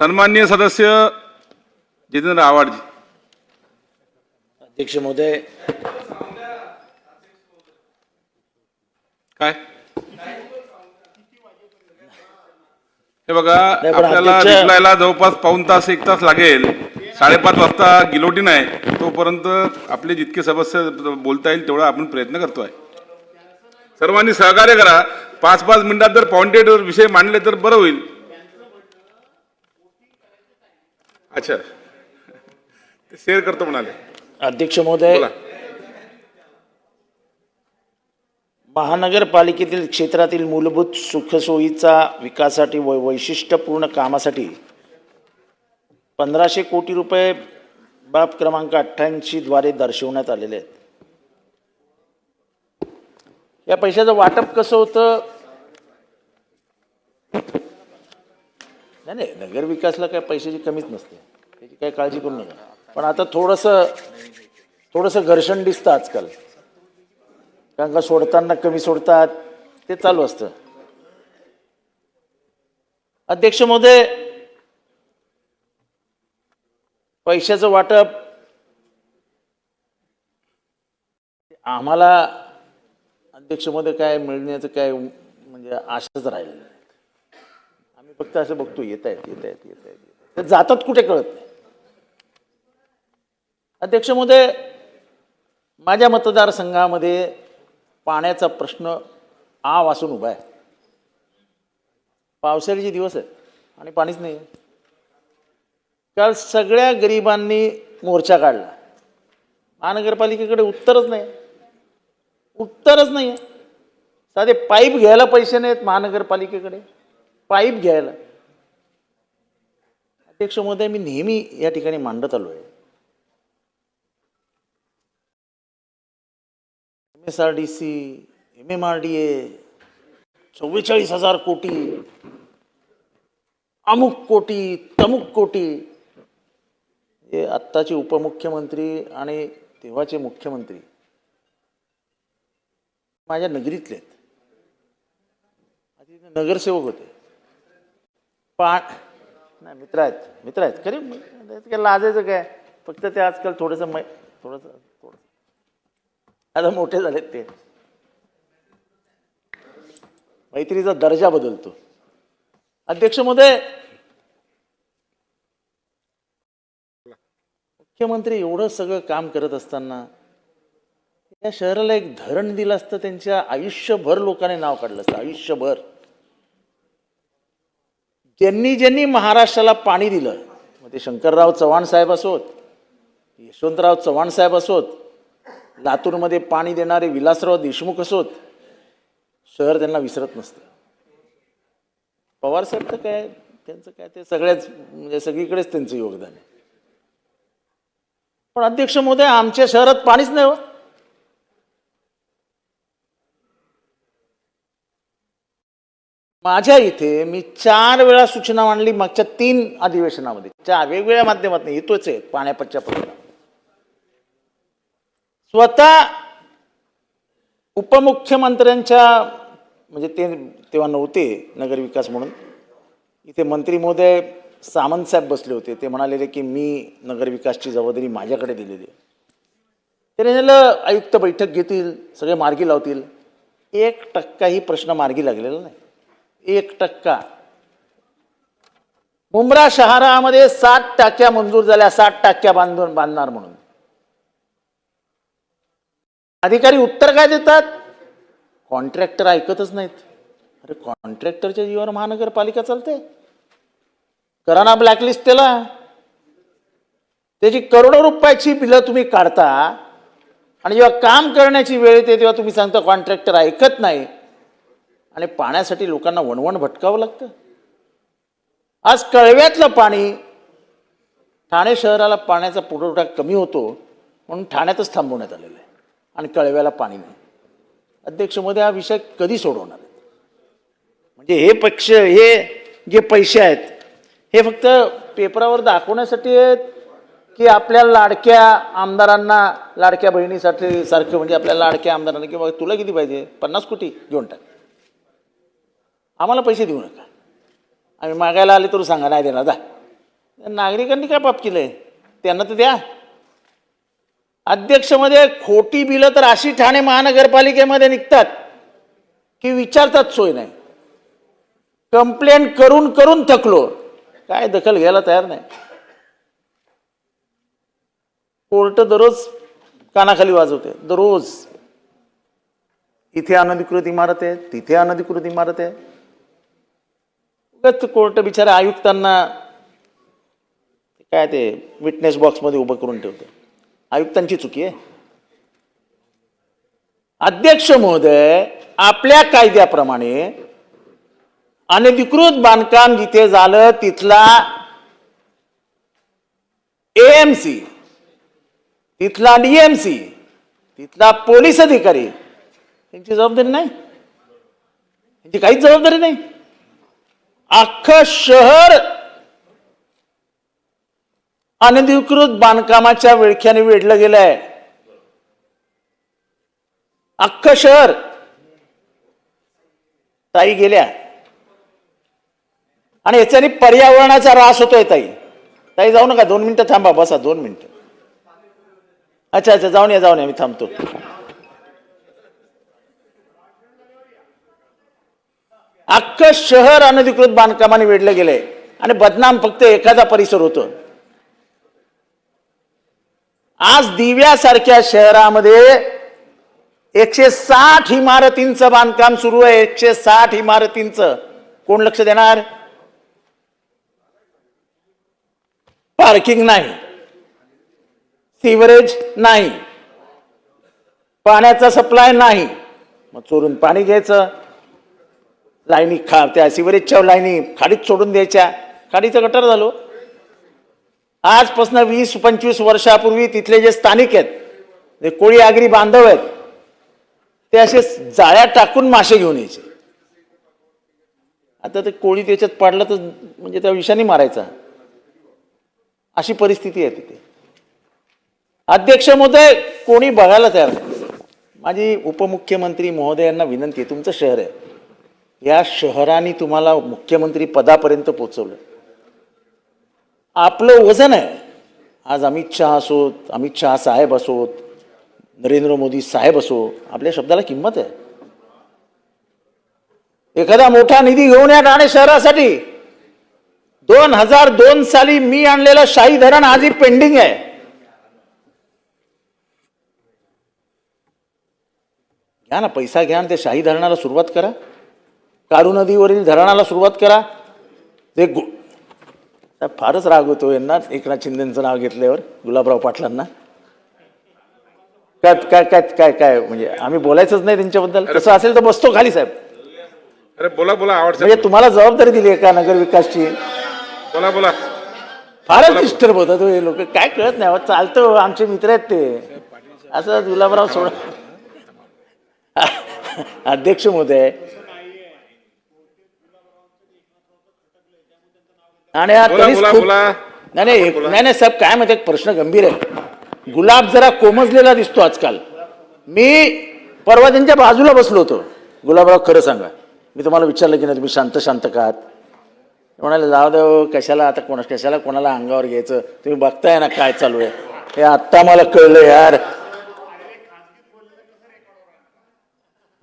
सन्माननीय सदस्य जितेंद्र आव्हाडजी अध्यक्ष महोदय काय? हे बघा आपल्याला रिप्लायला जवळपास पाऊन तास एक तास लागेल. साडेपाच वाजता गिलोटी नाही तोपर्यंत आपले जितके सदस्य बोलता येईल तेवढा आपण प्रयत्न करतोय. सर्वांनी सहकार्य करा. पाच पाच मिनिटात जर पॉइंटेड विषय मांडले तर बरं होईल. अच्छा. ते शेअर करतो म्हणाले. अध्यक्ष महोदय बोला. महानगरपालिकेतील क्षेत्रातील मूलभूत सुखसोयीचा विकासासाठी व वैशिष्ट्यपूर्ण कामासाठी पंधराशे कोटी रुपये बाब क्रमांक अठ्ठ्याऐंशी द्वारे दर्शवण्यात आलेले आहेत. या पैशाचं वाटप कसं होतं? नाही नाही नगरविकासला काय पैशाची कमीच नसते. त्याची काय काळजी करू नका. पण आता थोडंसं थोडंसं घर्षण दिसतं आजकाल. कारण का सोडताना कमी सोडतात ते चालू असतं. अध्यक्ष महोदय पैशाचं वाटप आम्हाला अध्यक्ष महोदय काय मिळण्याचं काय म्हणजे आशाच राहिलेलं फक्त असं बघतो येत आहेत येत आहेत येत आहेत ते जातात कुठे कळत नाही. अध्यक्ष महोदय माझ्या मतदारसंघामध्ये पाण्याचा प्रश्न आ वासून उभा आहे. पावसाळ्याचे दिवस आहेत आणि पाणीच नाही. काल सगळ्या गरिबांनी मोर्चा काढला. महानगरपालिकेकडे उत्तरच नाही. उत्तरच नाही. साधे पाईप घ्यायला पैसे नाहीत महानगरपालिकेकडे. पाईप घ्यायला. अध्यक्ष महोदय मी नेहमी या ठिकाणी मांडत आलो आहे. M S R D C M M R D A चव्वेचाळीस हजार कोटी अमुक कोटी तमुक कोटी हे आत्ताचे उपमुख्यमंत्री आणि तेव्हाचे मुख्यमंत्री माझ्या नगरीतले आहेत. नगरसेवक होते पा नाही मित्र आहेत मित्र आहेत. खरी काय लाजायचं काय? फक्त ते आजकाल थोडंसं मै थोडंसं आता मोठे झालेत ते. मैत्रीचा दर्जा बदलतो. अध्यक्ष महोदय. मुख्यमंत्री एवढं सगळं काम करत असताना या शहराला एक धरण दिलं असतं त्यांच्या आयुष्यभर लोकांनी नाव काढलं असतं आयुष्यभर. त्यांनी ज्यांनी महाराष्ट्राला पाणी दिलं मग ते शंकरराव चव्हाण साहेब असोत यशवंतराव चव्हाण साहेब असोत लातूरमध्ये पाणी देणारे विलासराव देशमुख असोत शहर त्यांना विसरत नसतं. पवार साहेब तर काय त्यांचं काय ते सगळ्याच म्हणजे सगळीकडेच त्यांचं योगदान आहे. पण अध्यक्ष महोदय आमच्या शहरात पाणीच नाही हो. माझ्या इथे मी चार वेळा सूचना मांडली मागच्या तीन अधिवेशनामध्ये. चार वेगवेगळ्या माध्यमातून येतोच आहे पाण्यापच्च्या प्रश्न स्वतः उपमुख्यमंत्र्यांच्या म्हणजे ते तेव्हा नव्हते नगरविकास म्हणून. इथे मंत्री महोदय सामंत साहेब बसले होते. ते म्हणालेले की मी नगरविकासची जबाबदारी माझ्याकडे दिलेली आहे. त्याने आयुक्त बैठक घेतील सगळे मार्गी लावतील. एक टक्काही प्रश्न मार्गी लागलेला नाही. एक टक्का. मुंब्रा शहरामध्ये सात टाक्या मंजूर झाल्या सात टाक्या बांधून बांधणार म्हणून. अधिकारी उत्तर काय देतात? कॉन्ट्रॅक्टर ऐकतच नाहीत. अरे कॉन्ट्रॅक्टरच्या जीवावर महानगरपालिका चालते. करा ना ब्लॅकलिस्ट त्याला त्याची करोडो रुपयाची बिलं तुम्ही काढता आणि जेव्हा काम करण्याची वेळ येते तेव्हा तुम्ही सांगता कॉन्ट्रॅक्टर ऐकत नाही. आणि पाण्यासाठी लोकांना वणवण भटकावं लागतं. आज कळव्यातलं पाणी ठाणे शहराला पाण्याचा पुरवठा कमी होतो म्हणून ठाण्यातच थांबवण्यात आलेलं आहे. आणि कळव्याला पाणी नाही. अध्यक्षमध्ये हा विषय कधी सोडवणार आहेत? म्हणजे हे पक्ष हे जे पैसे आहेत हे फक्त पेपरावर दाखवण्यासाठी आहेत की आपल्या लाडक्या आमदारांना लाडक्या बहिणीसाठी सारखं म्हणजे आपल्या लाडक्या आमदारांना किंवा तुला किती पाहिजे? पन्नास कोटी घेऊन टाक. आम्हाला पैसे देऊ नका. आम्ही मागायला आले तर सांगा नाही देणार दा नागरिकांनी काय पाप केलंय? त्यांना तर द्या. अध्यक्षमध्ये खोटी बिलं तर अशी ठाणे महानगरपालिकेमध्ये निघतात की विचारतात सोय नाही. कंप्लेंट करून करून थकलो. काय दखल घ्यायला तयार नाही. कोर्ट दररोज कानाखाली वाजवते दररोज. इथे अनधिकृत इमारत आहे तिथे अनधिकृत इमारत आहे. एकच कोर्ट बिचारा आयुक्तांना काय ते विटनेस बॉक्समध्ये उभं करून ठेवतं आयुक्तांची चुकी आहे. अध्यक्ष महोदय आपल्या कायद्याप्रमाणे अनधिकृत बांधकाम जिथे झालं तिथला एएमसी तिथला डीएमसी तिथला पोलीस अधिकारी यांची जबाबदारी नाही. यांची काहीच जबाबदारी नाही. अख्खं शहर अनधिकृत बांधकामाच्या विळख्याने वेढलं गेलंय. अख्खं शहर ताई गेल्या. आणि याच्याने पर्यावरणाचा ऱ्हास होतोय ताई. ताई जाऊ नका दोन मिनिटं थांबा बसा दोन मिनिटं. अच्छा अच्छा जाऊन या जाऊन या मी थांबतो. अख्खं शहर अनधिकृत बांधकामाने वेढलं गेलंय आणि बदनाम फक्त एखादा परिसर होतो. आज दिव्यासारख्या शहरामध्ये एकशे साठ इमारतींचं बांधकाम सुरू आहे. एकशे साठ इमारतींचं. कोण लक्ष देणार? पार्किंग नाही. सिवरेज नाही. पाण्याचा सप्लाय नाही. मग चोरून पाणी घ्यायचं. लाईनी खा त्या सिवरेजच्या लाईनी खाडीत सोडून द्यायच्या. खाडीचं गटर झालो. आजपासून वीस पंचवीस वर्षापूर्वी तिथले जे स्थानिक आहेत जे कोळी आगरी बांधव आहेत ते असे जाळ्या टाकून मासे घेऊन यायचे. आता ते कोळी त्याच्यात पडलं तर म्हणजे त्या विषाने मारायचा. अशी परिस्थिती आहे तिथे. अध्यक्ष महोदय कोणी बघायला तयार माझी उपमुख्यमंत्री महोदयांना विनंती आहे तुमचं शहर आहे. या शहराने तुम्हाला मुख्यमंत्री पदापर्यंत पोचवलं आपलं वजन आहे. आज अमित शहा असोत अमित शहा साहेब असोत नरेंद्र मोदी साहेब असो आपल्या शब्दाला किंमत आहे. एखादा मोठा निधी घेऊन या ठाणे शहरासाठी. दोन हजार दोन साली मी आणलेलं शाही धरण आजही पेंडिंग आहे. घ्या ना पैसा घ्या आणि ते शाही धरणाला सुरुवात करा. कारू नदीवरील धरणाला सुरुवात करा. ते गु फारच राग होतो यांना. एकनाथ शिंदेचं नाव घेतल्यावर गुलाबराव पाटलांना. काय काय काय काय काय म्हणजे आम्ही बोलायचंच नाही त्यांच्याबद्दल. तसं असेल तर बसतो खाली साहेब. अरे बोला बोला आवडतं. म्हणजे तुम्हाला जबाबदारी दिली आहे का नगर विकासची? बोला बोला. फारच डिस्टर्ब होतात हो हे लोक. काय कळत नाही चालतं हो, आमचे मित्र आहेत ते. असं गुलाबराव सोड. अध्यक्ष महोदय आणि हा बोला, तरीच बोला, खूप- बोला. नाही नाही नाही नाही साहेब काय माहिती प्रश्न गंभीर आहे. गुलाब जरा कोमजलेला दिसतो आजकाल. मी परवा त्यांच्या बाजूला बसलो होतो. गुलाबराव खरं सांगा. मी तुम्हाला विचारलं की नाही तुम्ही शांत शांत का आहात? ते म्हणाले जाऊ दे हो, कशाला आता कोणा कशाला कोणाला अंगावर घ्यायचं? तुम्ही बघताय ना काय चालू आहे. हे आत्ता मला कळलं यार.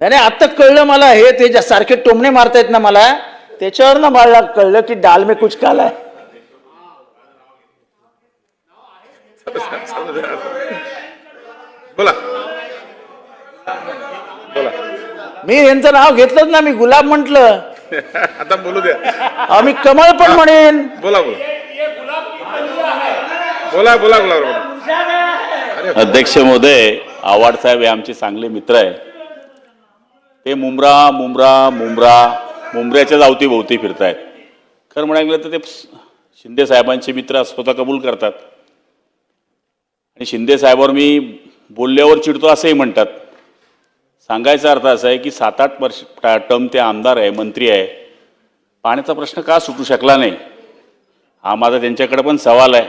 नाही नाही आत्ता कळलं मला हे ते ज्या सारखे टोमणे मारतायत ना मला त्याच्यावर ना मला कळलं की डाल में कुछ काला है बोला. बोला. मी यांचं नाव घेतलंच ना मी गुलाब म्हंटल. आता बोलू द्या. आम्ही कमळ पण म्हणेन. बोला बोला. बोला बोला बोला बोला. अध्यक्ष महोदय आव्हाड साहेब हे आमचे चांगले मित्र आहे. ते मुंब्रा मुंब्रा मुंब्रा मुंबऱ्याच्याच अवतीभोवती फिरतायत. खरं म्हणायला गेलं तर ते शिंदे साहेबांचे मित्र स्वतः कबूल करतात. आणि शिंदे साहेबांवर मी बोलल्यावर चिडतो असंही म्हणतात. सांगायचा अर्थ असा आहे की सात आठ वर्ष टर्म ते आमदार आहे मंत्री आहे. पाण्याचा प्रश्न का सुटू शकला नाही? हा माझा त्यांच्याकडे पण सवाल आहे.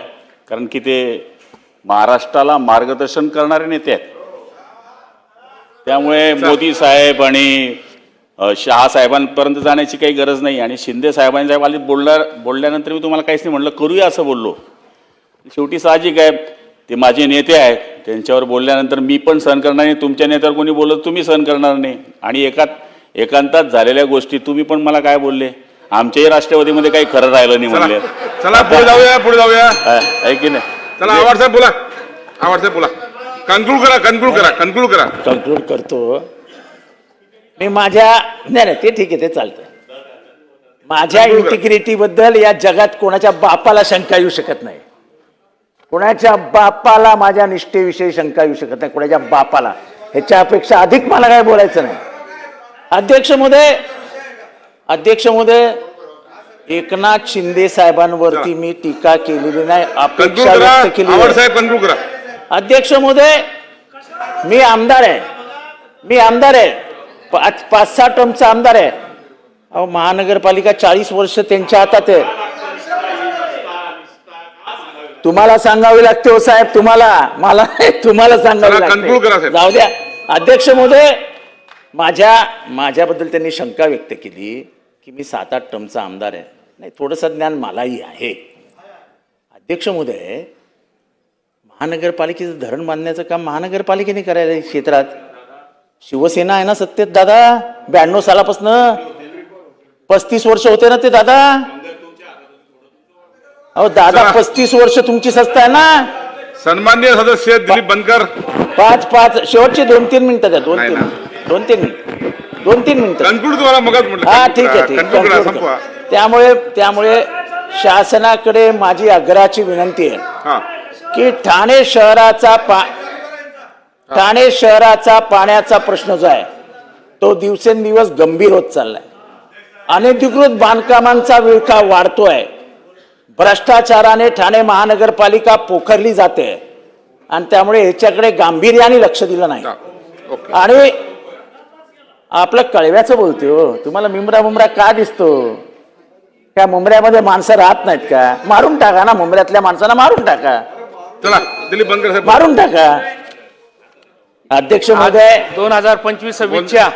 कारण की ते महाराष्ट्राला मार्गदर्शन करणारे नेते आहेत. त्यामुळे मोदी साहेब आणि अ, शहा साहेबांपर्यंत जाण्याची काही गरज नाही. आणि शिंदे साहेबांच्या वाली बोलल्या बोलल्यानंतर मी तुम्हाला काहीच नाही म्हणलं करूया असं बोललो. शेवटी साहजिक आहे. ते माझे नेते आहेत. त्यांच्यावर बोलल्यानंतर मी पण सहन करणार नाही. तुमच्या नेत्यावर कोणी बोललं तुम्ही सहन करणार नाही. आणि एकात एकांतात झालेल्या गोष्टी तुम्ही पण मला काय बोलले? आमच्याही राष्ट्रवादीमध्ये काही खरं राहिलं नाही म्हणले. चला पुढे जाऊया पुढे जाऊया. आहे की नाही? चला आवाड साहेब बोला. आवाड साहेब बोला. कन्क्लूड करा कन्क्लूड करा कन्क्लूड करा कन्क्लूड करतो. मी माझ्या नाही नाही ते ठीक आहे ते चालतं माझ्या. इंटिग्रिटी बद्दल या जगात कोणाच्या बापाला शंका येऊ शकत नाही. कोणाच्या बापाला माझ्या निष्ठेविषयी शंका येऊ शकत नाही कोणाच्या बापाला. ह्याच्या अपेक्षा अधिक मला काय बोलायचं नाही. अध्यक्ष महोदय अध्यक्ष महोदय एकनाथ शिंदे साहेबांवरती मी टीका केलेली नाही अपेक्षा व्यक्त केली अध्यक्ष महोदय मी आमदार आहे. मी आमदार आहे. पाच पाच सहा टर्मचा आमदार आहे. अहो महानगरपालिका चाळीस वर्ष त्यांच्या हातात आहे. तुम्हाला सांगावी लागते हो साहेब तुम्हाला. मला तुम्हाला सांगावी लागते. जाऊ द्या. अध्यक्ष महोदय माझ्या माझ्याबद्दल त्यांनी शंका व्यक्त केली की मी सात आठ टर्मचा आमदार आहे. नाही थोडंसं ज्ञान मलाही आहे. अध्यक्ष महोदय महानगरपालिकेचं धरण बांधण्याचं काम महानगरपालिकेने करायला क्षेत्रात. शिवसेना आहे ना सत्तेत दादा? ब्याण्णव सालापासनं पस्तीस वर्ष होते ना ते दादा? अहो दादा. पस्तीस वर्ष तुमची संस्था आहे ना? सन्मान्य सदस्य दिलीप बनकर. पाच पाच शेवटचे दोन तीन मिनिटं द्या दोन तीन. दोन तीन मिनिट. दोन तीन मिनिटं. कन्क्लूड तुम्हाला मगच म्हटलं. हा ठीक आहे ठीक करा आहे. त्यामुळे त्यामुळे शासनाकडे माझी आग्रहाची विनंती आहे हा. की ठाणे शहराचा पा ठाणे शहराचा पाण्याचा प्रश्न जो आहे तो दिवसेंदिवस गंभीर होत चाललाय. अनधिकृत बांधकामांचा विळखा वाढतोय. भ्रष्टाचाराने ठाणे महानगरपालिका पोखरली जाते. आणि त्यामुळे ह्याच्याकडे गांभीर्याने लक्ष दिलं नाही. आणि आपलं कळव्याचं बोलतोय हो. तुम्हाला मिमरा मुमरा का दिसतो? त्या मुंबऱ्यामध्ये माणसं राहत नाहीत का? मारून टाका ना मुंबऱ्यातल्या माणसांना मारून टाका. चला दिलीप मारून टाका. अध्यक्ष महोदय दोन हजार पंचवीस सव्वीसच्या